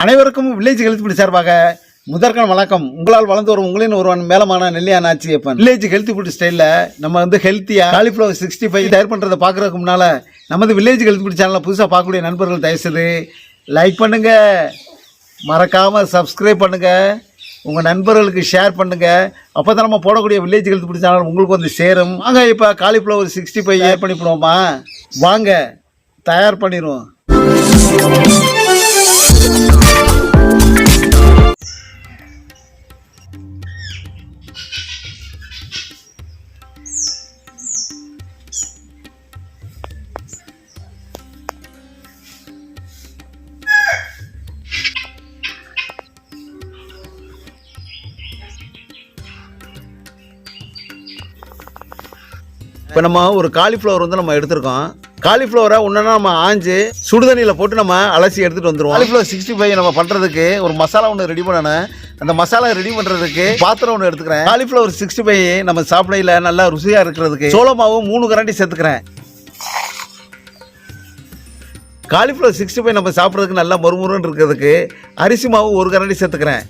அனைவருக்கும் village health food சார்பாக முதற்கண் வணக்கம். உங்களால் வளர்ந்து வரும் உங்களின் ஒருவன் மேலமான நெல்லியா நாச்சியப்பன் வில்லேஜ் ஹெல்த் ஃபுட் ஸ்டைலில் நம்ம வந்து ஹெல்த்தியாக காலிஃப்ளவர் சிக்ஸ்டி ஃபைவ் தயார் பண்ணுறதை பார்க்குறதுக்கு முன்னால் நமது வில்லேஜ் ஹெல்த் ஃபுட் சேனலில் புதுசாக பார்க்கக்கூடிய நண்பர்கள் தயவுசெய்து லைக் பண்ணுங்கள் மறக்காமல் சப்ஸ்கிரைப் பண்ணுங்கள் உங்கள் நண்பர்களுக்கு ஷேர் பண்ணுங்கள் அப்போ தான் நம்ம போடக்கூடிய வில்லேஜ் ஹெல்த் ஃபுட் சேனல் உங்களுக்கு வந்து சேரும். வாங்க இப்போ காலிஃப்ளவர் சிக்ஸ்டி ஃபைவ் ஏர் பண்ணிவிடுவோமா வாங்க தயார் பண்ணிடுவோம் இப்போ நம்ம ஒரு காலிஃப்ளவர் வந்து நம்ம எடுத்திருக்கோம். காலிஃப்ளவரை ஒன்றா நம்ம ஆஞ்சு சுடுதண்ணியில் போட்டு நம்ம அலசி எடுத்துகிட்டு வந்துடுவோம் காலிஃப்ளவர் சிக்ஸ்டி ஃபைவ் நம்ம பண்ணுறதுக்கு ஒரு மசாலா ஒன்று ரெடி பண்ணணும் அந்த மசாலா ரெடி பண்ணுறதுக்கு பாத்திரம் ஒன்று எடுத்துக்கிறேன். காலிஃப்ளவர் சிக்ஸ்டி ஃபைவ் நம்ம சாப்பிடையில நல்லா ருசியாக இருக்கிறதுக்கு சோள மாவு மூணு கரண்டி சேர்த்துக்கிறேன். காலிஃப்ளவர் சிக்ஸ்டி ஃபைவ் நம்ம சாப்பிட்றதுக்கு நல்லா மொறுமுறுன்னு இருக்கிறதுக்கு அரிசி மாவு ஒரு கரண்டி சேர்த்துக்கிறேன்.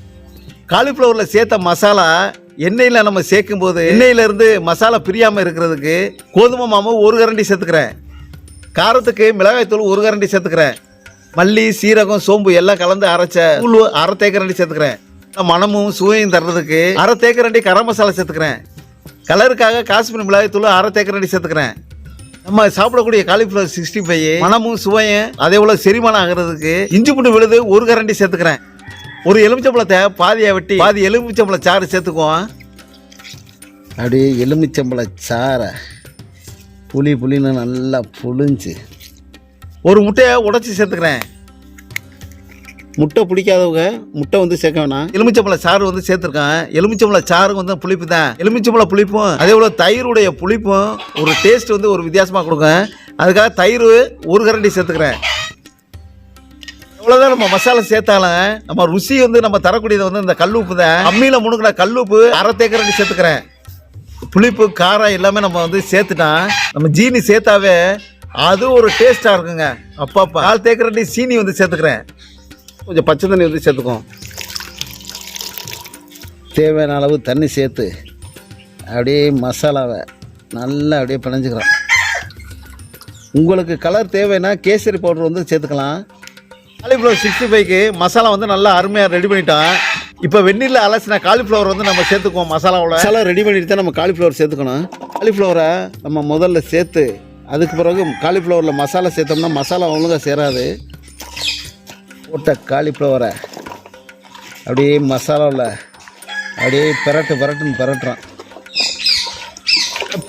காலிஃப்ளவரில் சேர்த்த மசாலா எண்ணெயில் நம்ம சேர்க்கும் போது எண்ணெயிலேருந்து மசாலா பிரியாமல் இருக்கிறதுக்கு கோதுமை மாவு ஒரு கரண்டி சேர்த்துக்கிறேன். காரத்துக்கு மிளகாய்த்தூள் ஒரு கரண்டி சேர்த்துக்கிறேன். மல்லி சீரகம் சோம்பு எல்லாம் கலந்து அரைச்ச தூள் அரை தேக்கரண்டி சேர்த்துக்கிறேன். மணமும் சுவையும் தர்றதுக்கு அரை தேக்கரண்டி கரம் மசாலா சேர்த்துக்கிறேன். கலருக்காக காஷ்மீர் மிளகாய்த்தூள் அரை தேக்கரண்டி சேர்த்துக்கிறேன். நம்ம சாப்பிடக்கூடிய காலிஃப்ளவர் சிக்ஸ்டி ஃபைவ் மனமும் சுவையும் அதே போல் செரிமானம் ஆகிறதுக்கு இஞ்சி பூண்டு விழுது ஒரு கரண்டி சேர்த்துக்கிறேன். ஒரு எலுமிச்சம்பழத்தை பாதியை வெட்டி பாதி எலுமிச்சம்பழ சாறு சேர்த்துக்குவோம். அப்படியே எலுமிச்சம்பழ சாறை புளி புளின்னு நல்லா புளிஞ்சு ஒரு முட்டையை உடைச்சி சேர்த்துக்கிறேன். முட்டை பிடிக்காதவங்க முட்டை வந்து சேர்க்க வேணாம். எலுமிச்சம்பழ சாறு வந்து சேர்த்துருக்கேன். எலுமிச்சம்பழ சாறு வந்து புளிப்பு தான். எலுமிச்சம்பழ புளிப்பும் அதே போல் தயிருடைய புளிப்பும் ஒரு டேஸ்ட் வந்து ஒரு வித்தியாசமாக கொடுக்கும். அதுக்காக தயிர் ஒரு கரண்டி சேர்த்துக்கிறேன். எவ்வளோதான் நம்ம மசாலா சேர்த்தாலும் நம்ம ருசி வந்து நம்ம தரக்கூடியது வந்து இந்த கல்லுப்பு தான். அம்மியில் முணுக்கின கல்லுப்பு அரை தேக்கரண்டி சேர்த்துக்கிறேன். புளிப்பு காரம் எல்லாமே நம்ம வந்து சேர்த்துட்டா நம்ம ஜீனி சேர்த்தாவே அது ஒரு டேஸ்ட்டாக இருக்குங்க. அப்பப்பா. கால் தேக்கரண்டி சீனி வந்து சேர்த்துக்கிறேன். கொஞ்சம் பச்சை தண்ணி வந்து சேர்த்துக்குவோம் தேவையான அளவு தண்ணி சேர்த்து அப்படியே மசாலாவை நல்லா அப்படியே பிணைஞ்சுக்கிறோம். உங்களுக்கு கலர் தேவைன்னா கேசரி பவுடர் வந்து சேர்த்துக்கலாம். காலிஃப்ளவர் சிக்ஸ்டி ஃபைவ்க்கு மசாலா வந்து நல்லா அருமையாக ரெடி பண்ணிட்டான். இப்போ வெந்நீரில் அலசின காலிஃப்ளவர் வந்து நம்ம சேர்த்துக்குவோம் மசாலாவோட. மசாலா ரெடி பண்ணிட்டு தான் நம்ம காலிஃப்ளவர் சேர்த்துக்கணும். காலிஃப்ளவரை நம்ம முதல்ல சேர்த்து அதுக்கு பிறகு காலிஃப்ளவரில் மசாலா சேர்த்தோம்னா மசாலா ஒழுங்காக சேராது. போட்ட காலிஃப்ளவரை அப்படியே மசாலாவில் அப்படியே பெரட்டு பெரட்டுன்னு பெரட்டுறோம்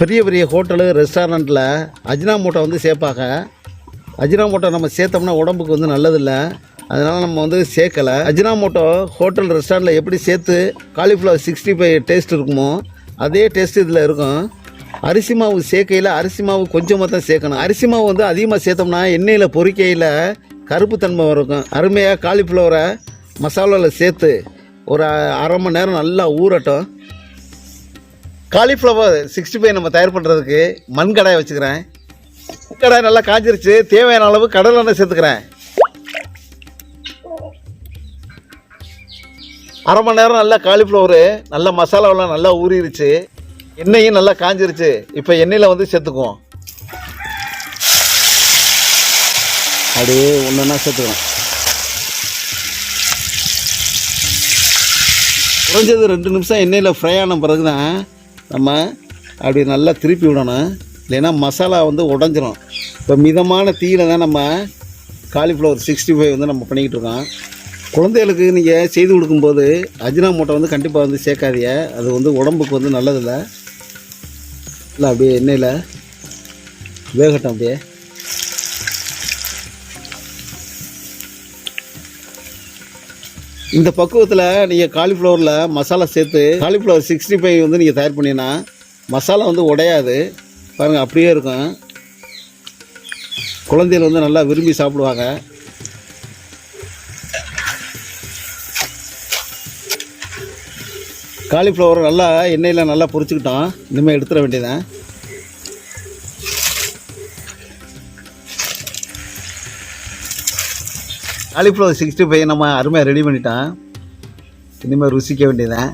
பெரிய பெரிய ஹோட்டலு ரெஸ்டாரண்ட்டில் அஜினா மூட்டை வந்து சேர்ப்பாங்க. அஜினாமோட்டோ நம்ம சேர்த்தோம்னா உடம்புக்கு வந்து நல்லதில்லை. அதனால் நம்ம வந்து சேர்க்கலை. அஜினாமோட்டோ ஹோட்டல் ரெஸ்டாரண்ட்டில் எப்படி சேர்த்து காலிஃப்ளவர் சிக்ஸ்டி ஃபைவ் டேஸ்ட் இருக்குமோ அதே டேஸ்ட் இதில் இருக்கும். அரிசி மாவு சேர்க்கையில் அரிசி மாவு கொஞ்சமாக தான் சேர்க்கணும். அரிசி மாவு வந்து அதிகமாக சேர்த்தோம்னா எண்ணெயில் பொரிக்கையில் கருப்பு தன்மை இருக்கும் அருமையாக காலிஃப்ளவரை மசாலாவில் சேர்த்து ஒரு அரை மணி நேரம் நல்லா ஊறட்டும். காலிஃப்ளவர் சிக்ஸ்டி ஃபைவ் நம்ம தயார் பண்ணுறதுக்கு மண் கடாயை வச்சுக்கிறேன். கடாய் நல்லா காஞ்சிருச்சு. தேவையான அளவு கடல் எண்ணெய் சேர்த்துக்கிறேன். அரை மணி நேரம் நல்லா காலிஃப்ளவரு நல்லா மசாலாவெல்லாம் நல்லா ஊறிடுச்சு எண்ணெயும் நல்லா காஞ்சிருச்சு. இப்போ எண்ணெயில் வந்து சேர்த்துக்குவோம். அப்படியே ஒன்றுன்னா சேர்த்துக்கிறோம் குறைஞ்சது ரெண்டு நிமிஷம் எண்ணெயில் ஃப்ரை ஆன பிறகு தான் நம்ம அப்படி நல்லா திருப்பி விடணும். இல்லைன்னா மசாலா வந்து உடஞ்சிரும். இப்போ மிதமான தீயில தான் நம்ம காலிஃப்ளவர் சிக்ஸ்டி ஃபைவ் வந்து நம்ம பண்ணிக்கிட்டு இருக்கோம். குழந்தைகளுக்கு நீங்கள் செய்து கொடுக்கும்போது அஜினா மூட்டை வந்து கண்டிப்பாக வந்து சேர்க்காதீங்க. அது வந்து உடம்புக்கு வந்து நல்லதில்லை. இல்லை அப்படியே எண்ணெயில் வேகட்டும் அப்படியே. இந்த பக்குவத்தில் நீங்கள் காலிஃப்ளவரில் மசாலா சேர்த்து காலிஃப்ளவர் சிக்ஸ்டி ஃபைவ் வந்து நீங்கள் தயார் பண்ணினா மசாலா வந்து உடையாது. பாருங்கள் அப்படியே இருக்கும். குழந்தைகள் வந்து நல்லா விரும்பி சாப்பிடுவாங்க. காலிஃப்ளவர் நல்லா எண்ணெயில் நல்லா பொறிச்சுக்கிட்டோம் இனிமேல் எடுத்துட வேண்டியதான் காலிஃப்ளவர் சிக்ஸ்டி ஃபைவ் நம்ம அருமையாக ரெடி பண்ணிட்டோம். இனிமேல் ருசிக்க வேண்டியதான்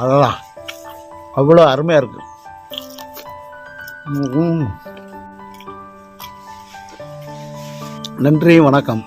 அதெல்லாம் அவ்வளோ அருமையாக இருக்கு. நன்றி வணக்கம்.